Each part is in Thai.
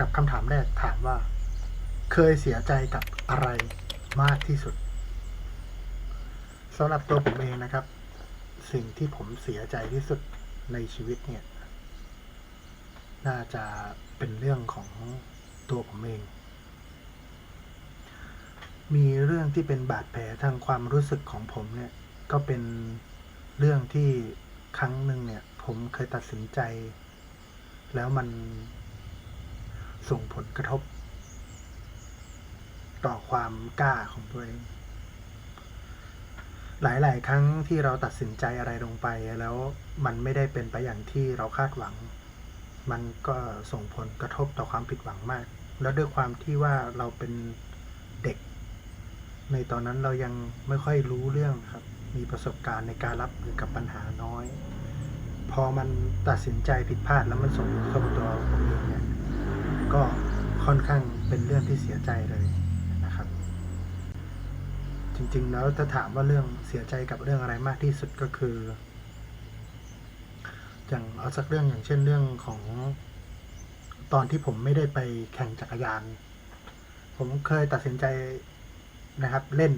กับคำถามแรกถามว่า เคยเสียใจกับอะไรมากที่สุดสำหรับตัวผมเองนะครับ สิ่งที่ผมเสียใจที่สุดในชีวิตเนี่ย น่าจะเป็นเรื่องของตัวผมเอง มีเรื่องที่เป็นบาดแผลทางความรู้สึกของผมเนี่ย ก็เป็นเรื่องที่ครั้งหนึ่งเนี่ย ผมเคยตัดสินใจ แล้วมัน ส่งผลกระทบ ต่อความกล้าของตัวเอง หลาย ๆ ครั้งที่เราตัดสินใจอะไรลงไปแล้วมันไม่ได้เป็นไปอย่างที่เราคาดหวัง มันก็ส่งผลกระทบต่อความผิดหวังมาก แล้วด้วยความที่ว่าเราเป็นเด็ก ในตอนนั้นเรายังไม่ค่อยรู้เรื่องครับ มีประสบการณ์ในการรับมือกับปัญหาน้อย พอมันตัดสินใจผิดพลาดแล้วมันส่งผลกระทบตัวผมเอง ก็ค่อนข้างเป็นเรื่องที่เสียใจเลยนะครับ จริงๆแล้วถ้าถามว่าเรื่องเสียใจกับเรื่องอะไรมากที่สุดก็คือ อย่างเอาสักเรื่องอย่างเช่นเรื่องของตอนที่ผมไม่ได้ไปแข่งจักรยาน ผมเคยตัดสินใจนะครับ เล่น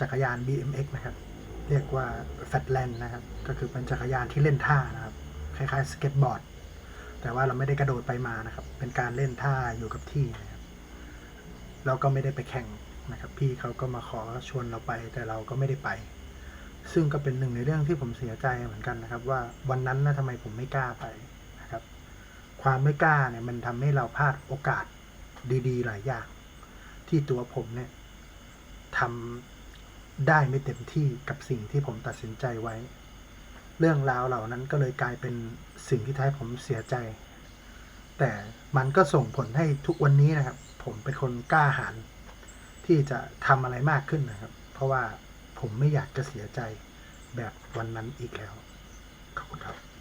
จักรยาน BMX นะครับ เรียกว่า Fatland นะครับ ก็คือเป็นจักรยานที่เล่นท่านะครับ คล้ายๆสเก็ตบอร์ด แต่ว่าเราไม่ได้กระโดดไปมานะครับ เป็นการเล่นท่าอยู่กับที่นะครับเราก็ไม่ได้ไปแข่งนะครับ พี่เขาก็มาขอชวนเราไป แต่เราก็ไม่ได้ไป ซึ่งก็เป็นหนึ่งในเรื่องที่ผมเสียใจเหมือนกันนะครับ ว่าวันนั้นนะทำไมผมไม่กล้าไปนะครับ ความไม่กล้าเนี่ยมันทำให้เราพลาดโอกาสดีๆ หลายอย่าง ที่ตัวผมเนี่ยทำได้ไม่เต็มที่กับสิ่งที่ผมตัดสินใจไว้ เรื่องราวเหล่านั้นก็เลยกลายเป็นสิ่งที่ทำให้ผมเสียใจ แต่มันก็ส่งผลให้ทุกวันนี้นะครับ ผมเป็นคนกล้าหาญที่จะทำอะไรมากขึ้นนะครับ เพราะว่าผมไม่อยากจะเสียใจแบบวันนั้นอีกแล้วขอบคุณครับ